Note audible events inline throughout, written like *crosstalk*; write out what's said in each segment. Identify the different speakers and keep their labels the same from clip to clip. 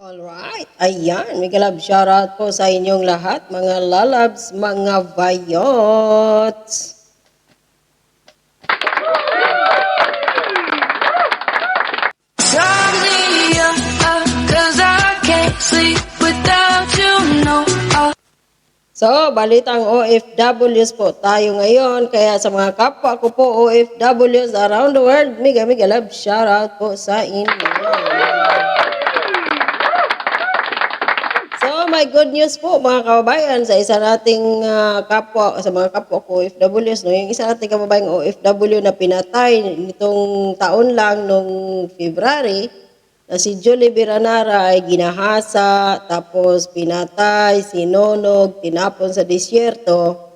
Speaker 1: Alright, ayan, mega love shoutout po sa inyong lahat, mga lalabs, mga vayots.
Speaker 2: Uh,
Speaker 1: So, balitang OFWs po tayo ngayon. Kaya sa mga kapwa ko po OFWs around the world, mega mega love shoutout po sa inyo. So, may good news po mga kababayan sa isa nating ah, kapwa, sa mga kapwa ko OFWs. No? Yung isa nating kababayang OFW na pinatay nitong taon lang nung February, na si Julie Biranara ay ginahasa, tapos pinatay, sinonog, tinapon sa disyerto.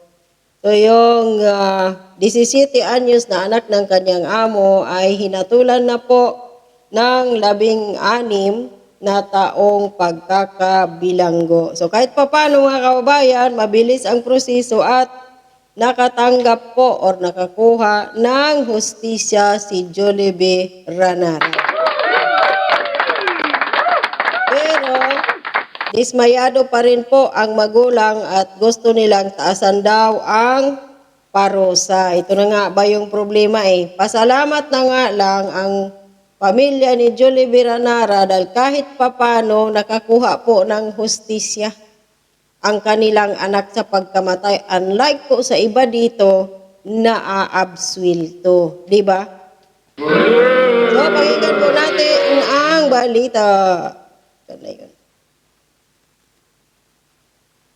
Speaker 1: So yung ah, 17 anyos na anak ng kanyang amo ay hinatulan na po ng labing anim na taong pagkakabilanggo. So kahit pa paano mga kababayan, mabilis ang proseso at nakatanggap po or nakakuha ng hustisya si Jollibee Ranara. Pero, dismayado pa rin po ang magulang at gusto nilang taasan daw ang parusa. Ito na nga ba yung problema eh. Pasalamat na nga lang ang pamilya ni Julie Viranara dahil kahit papano nakakuha po ng hustisya ang kanilang anak sa pagkamatay. Unlike po sa iba dito, naaabswilto. Di ba? So, pakinggan po natin ang balita. Ano yun?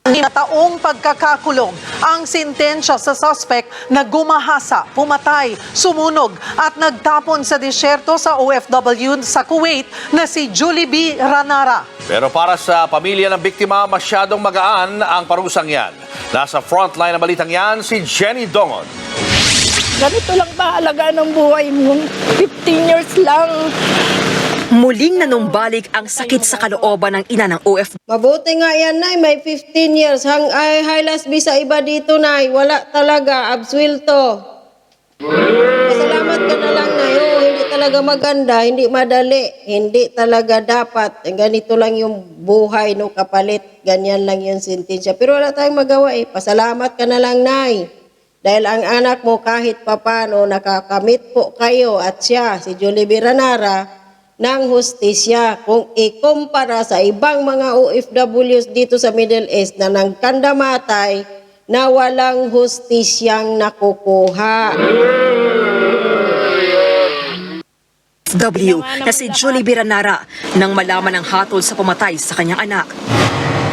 Speaker 3: na taong pagkakakulong ang sintensya sa suspect na gumahasa, pumatay, sumunog at nagtapon sa disyerto sa OFW sa Kuwait na si Julie B. Ranara.
Speaker 4: Pero para sa pamilya ng biktima, masyadong magaan ang parusang yan. Nasa frontline ng balitang yan, si Jenny Dongon.
Speaker 5: Ganito lang ba alaga ng buhay mo? 15 years lang.
Speaker 6: Muling nanumbalik ang sakit sa kalooban ng ina ng OFW
Speaker 1: Mabuti nga yan, Nay. May 15 years. Hang, ay, highlights sa iba dito, Nay. Wala talaga. Abswilto. Pasalamat ka na lang, Nay. Oo, hindi talaga maganda. Hindi madali. Hindi talaga dapat. Ganito lang yung buhay, no, kapalit. Ganyan lang yung sentensya. Pero wala tayong magawa, eh. Pasalamat ka na lang, Nay. Dahil ang anak mo kahit papano nakakamit po kayo at siya, si Julie Biranara, ng hustisya kung ikumpara sa ibang mga OFWs dito sa Middle East na nagkandamatay na walang hustisyang nakukuha.
Speaker 6: na si Julie Biranara nang malaman ang hatol sa pumatay sa kanyang anak.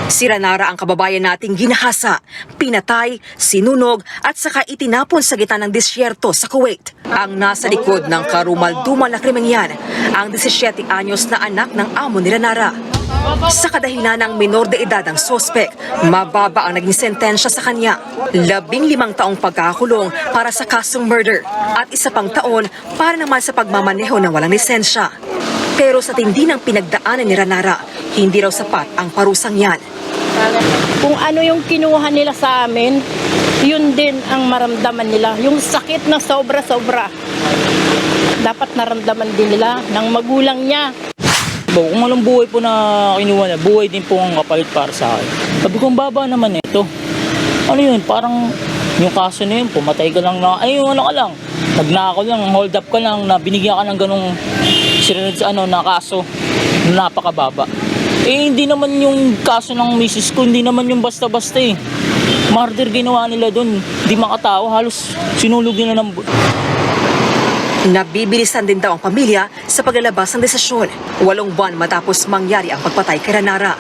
Speaker 6: Si Ranara ang kababayan nating ginahasa, pinatay, sinunog at saka itinapon sa gitna ng disyerto sa Kuwait. Ang nasa likod ng karumal-dumal na krimeng yan, ang 17 anyos na anak ng amo ni Ranara. Sa kadahilan ng minor de edad ang sospek, mababa ang naging sentensya sa kanya. Labing limang taong pagkakulong para sa kasong murder at isa pang taon para naman sa pagmamaneho ng walang lisensya. Pero sa tindi ng pinagdaanan ni Ranara, hindi raw sapat ang parusang yan.
Speaker 5: Kung ano yung kinuha nila sa amin, yun din ang maramdaman nila. Yung sakit na sobra-sobra. Dapat naramdaman din nila ng magulang niya.
Speaker 7: Po, kung anong buhay po na kinuha niya, buhay din po ang kapalit para sa akin. Sabi ko, baba naman ito. Ano yun, parang yung kaso na yun, pumatay ka lang na, ay ano ka lang, nagnakaw lang, hold up ka lang, na binigyan ka ng ganong sinunod sa ano, na kaso, na napakababa. Eh, hindi naman yung kaso ng misis ko, hindi naman yung basta-basta eh. Murder ginawa nila doon, di makatawa, halos sinulog nila ng...
Speaker 6: Nabibilisan din daw ang pamilya sa paglalabas ng desisyon. Walong buwan matapos mangyari ang pagpatay kay Ranara.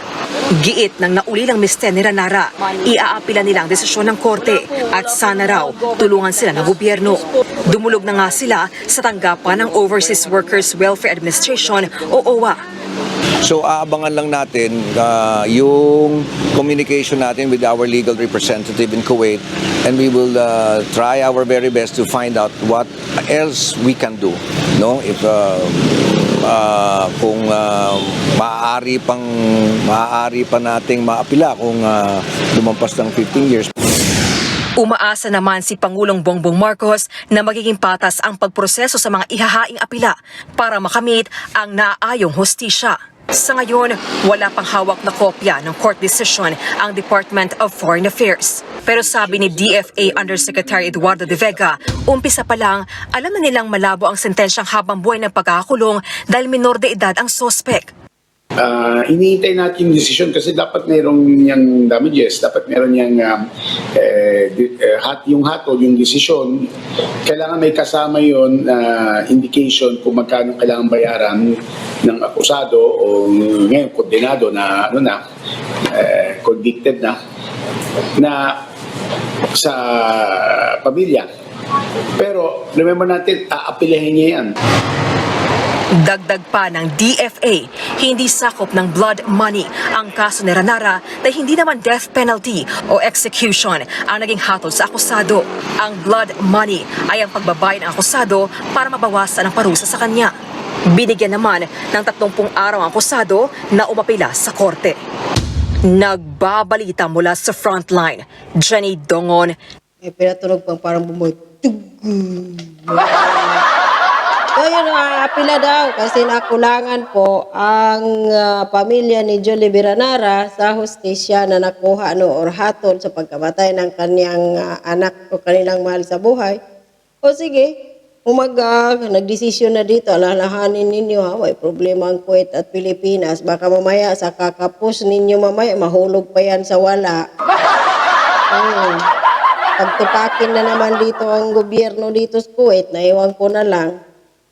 Speaker 6: Giit ng naulilang mister ni Ranara, iaapila nila ang desisyon ng korte at sana raw tulungan sila ng gobyerno. Dumulog na nga sila sa tanggapan ng Overseas Workers Welfare Administration o OWA.
Speaker 8: So aabangan lang natin uh, yung communication natin with our legal representative in Kuwait and we will uh, try our very best to find out what else we can do no? If uh, uh, kung uh, maaari pang maaari pa nating maapila kung uh, lumampas ng 15 years
Speaker 6: Umaasa naman si Pangulong Bongbong Marcos na magiging patas ang pagproseso sa mga ihahaing apila para makamit ang naaayong hostisya. Sa ngayon, wala pang hawak na kopya ng court decision ang Department of Foreign Affairs. Pero sabi ni DFA Undersecretary Eduardo De Vega, umpisa pa lang, alam na nilang malabo ang sentensyang habang buhay ng pagkakakulong dahil minor de edad ang sospek.
Speaker 9: Ah, iniintay natin yung decision kasi dapat mayroong yung damages, dapat meron yung um, eh, eh, hat, yung hatol, yung decision. Kailangan may kasama yon na indication kung magkano kailangan bayaran ng akusado o ngayon kondenado na ano na eh, convicted na na sa pamilya. Pero remember natin, aapilahin niya yan.
Speaker 6: Dagdag pa ng DFA, hindi sakop ng blood money ang kaso ni Ranara na hindi naman death penalty o execution ang naging hatol sa akusado. Ang blood money ay ang pagbabayad ng akusado para mabawasan ang parusa sa kanya. Binigyan naman ng 30 araw ang akusado na umapila sa korte. Nagbabalita mula sa frontline, Jenny Dongon,
Speaker 1: May pinatunog pang parang bumoy. *laughs* So yun, uh, apila daw kasi nakulangan po ang ah, pamilya ni Jolie Viranara sa hostisya na nakuha no or hatol sa pagkamatay ng kanyang ah, anak o kanilang mahal sa buhay. O sige, umaga, nagdesisyon na dito, alalahanin ninyo ha, may problema ang Kuwait at Pilipinas. Baka mamaya sa kakapos ninyo mamaya, mahulog pa yan sa wala. Hmm. Pagtupakin na naman dito ang gobyerno dito sa Kuwait, naiwan ko na lang.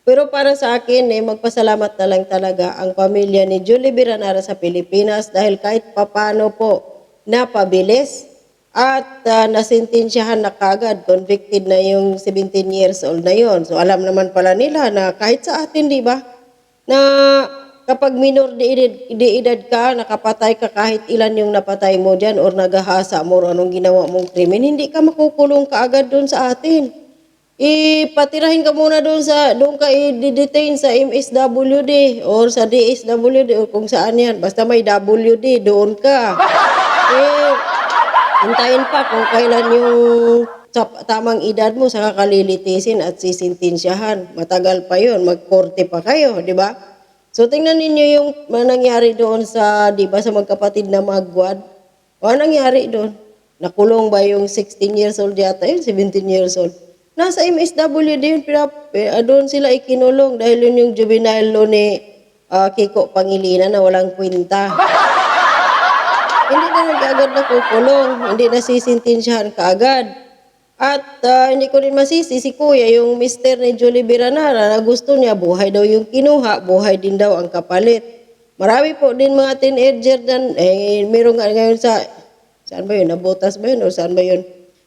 Speaker 1: Pero para sa akin, eh, magpasalamat na lang talaga ang pamilya ni Julie Biranara sa Pilipinas dahil kahit papano po napabilis at uh, nasintensyahan na kagad, convicted na yung 17 years old na yon. So alam naman pala nila na kahit sa atin, di ba, na kapag minor de edad, de edad ka, nakapatay ka kahit ilan yung napatay mo dyan or nagahasa mo or anong ginawa mong krimen, hindi ka makukulong kaagad doon sa atin. Ipatirahin ka muna doon sa, doon ka i-detain sa MSWD or sa DSWD o kung saan yan. Basta may WD, doon ka. Eh, hintayin pa kung kailan yung sa tamang edad mo sa kakalilitisin at sisintensyahan. Matagal pa yun, magkorte pa kayo, di ba? So tingnan ninyo yung nangyari doon sa, di ba, sa magkapatid na magwad. O anong nangyari doon? Nakulong ba yung 16 years old yata yun, 17 years old? Nasa MSWD yun, eh, doon sila ikinulong dahil yun yung juvenile law ni ah, Kiko Pangilinan na walang kwenta. *laughs* hindi na nag-agad na kukulong, hindi na sisintensyahan kaagad. At ah, hindi ko rin masisi si Kuya, yung mister ni Julie Biranara na gusto niya, buhay daw yung kinuha, buhay din daw ang kapalit. Marami po din mga teenager dan, eh, meron nga ngayon sa, saan ba yun, nabutas ba yun o saan ba yun?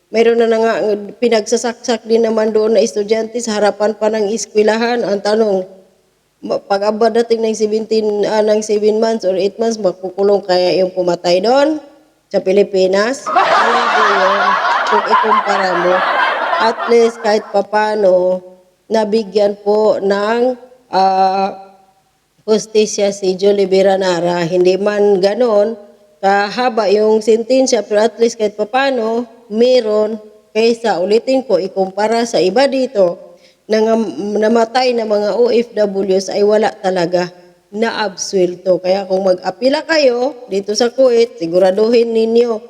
Speaker 1: Meron na, nga, pinagsasaksak din naman doon na estudyante sa harapan pa ng eskwelahan. Ang tanong, pag aba dating ng 17, ah, ng 7 months or 8 months, makukulong kaya yung pumatay doon sa Pilipinas? Ano yun? Kung ikumpara mo, at least kahit papano, nabigyan po ng ah, hustisya si Julie Biranara. Hindi man ganon, kahaba yung sentensya, pero at least kahit papano, meron kaysa ulitin ko, ikumpara sa iba dito, na namatay na mga OFWs ay wala talaga na absuelto. Kaya kung mag-apila kayo dito sa Kuwait, siguraduhin ninyo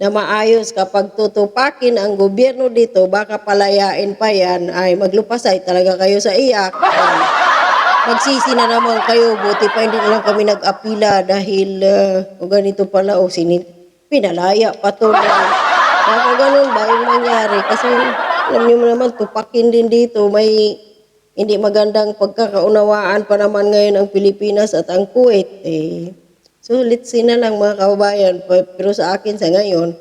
Speaker 1: na maayos kapag tutupakin ang gobyerno dito, baka palayain pa yan, ay maglupasay talaga kayo sa iyak. *laughs* Magsisi na naman kayo, buti pa hindi lang kami nag-apila dahil uh, ganito pala, o sinin, pinalaya pa to. Baka ganun ba yung mangyari? Kasi alam niyo naman, tupakin din dito, may hindi magandang pagkakaunawaan pa naman ngayon ang Pilipinas at ang Kuwait. Eh, so, let's see na lang mga kababayan. Pero sa akin sa ngayon,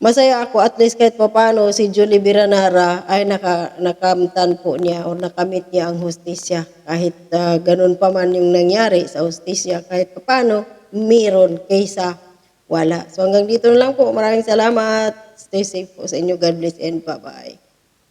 Speaker 1: masaya ako at least kahit papano si Julie Biranara ay naka, nakamtan po niya o nakamit niya ang hustisya. Kahit ah, ganun pa man yung nangyari sa hustisya, kahit papano, meron kaysa wala. So hanggang dito na lang po. Maraming salamat. Stay safe po sa inyo. God bless and bye-bye.